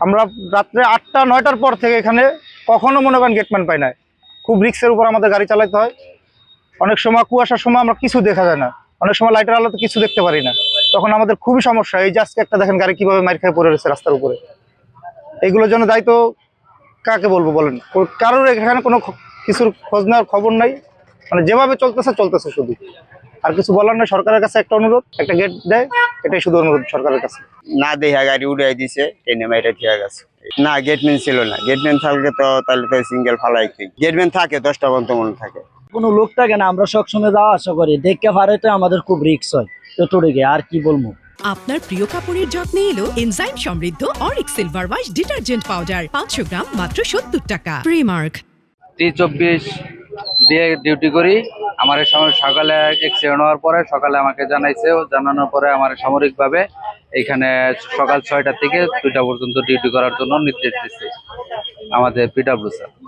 আমরা রাত্রে আটটা, নয়টার পর থেকে এখানে কখনো মনে করেন গেটম্যান পাই না খুব রিক্সের উপর আমাদের গাড়ি চালাতে হয়। অনেক সময় কুয়াশার সময় আমরা কিছু দেখা যায় না। অনেক সময় লাইটের আলোতে কিছু দেখতে পারি না। তখন আমাদের খুবই সমস্যা এই আজকে একটা দেখেন গাড়ি কীভাবে মার খেয়ে পড়ে রয়েছে রাস্তার উপরে। এগুলোর জন্য দায়িত্ব কাকে বলব বলেন? কারোর এখানে কোনো কিছুর খোঁজ নেওয়ার খবর নাই। মানে যেভাবে চলতেছে চলতেছে শুধু। আর কিছু বলার নেই। সরকারের কাছে একটা অনুরোধ, একটা গেট দেয়। এটাই শুধু অনুরোধ সরকারের কাছে। না দেখা গাড়ি উড়াই দিছে ট্রেনে মাইরে ঠিক গেছে। না গেটম্যান ছিল না। গেটম্যান থাকলে তো তাহলে তো সিঙ্গেল ফালাই গেটম্যান থাকে দশটা পর্যন্ত মনে থাকে। কোনো লোক থাকে না আমরা সবসময় যাওয়া আসা করি। দেখতে পারে তো আমাদের খুব রিক্স হয়। এতটুকু আর কি বলব? আপনার প্রিয় কাপড়ের যত্নে এলো এনজাইম সমৃদ্ধ auric silver wash detergent powder পাঁচশো গ্রাম মাত্র সত্তর টাকা। প্রিমার্ক টি চব্বিশ। দিয়ে ডিউটি করি। আমার সকালে এক্সিডেন্ট হওয়ার পরে সকালে আমাকে জানাইছে ও জানানোর পরে আমার সামরিকভাবে এখানে সকাল ছয়টা থেকে দুইটা পর্যন্ত ডিউটি করার জন্য নির্দেশ দিচ্ছে আমাদের পিডাব্লিউ স্যার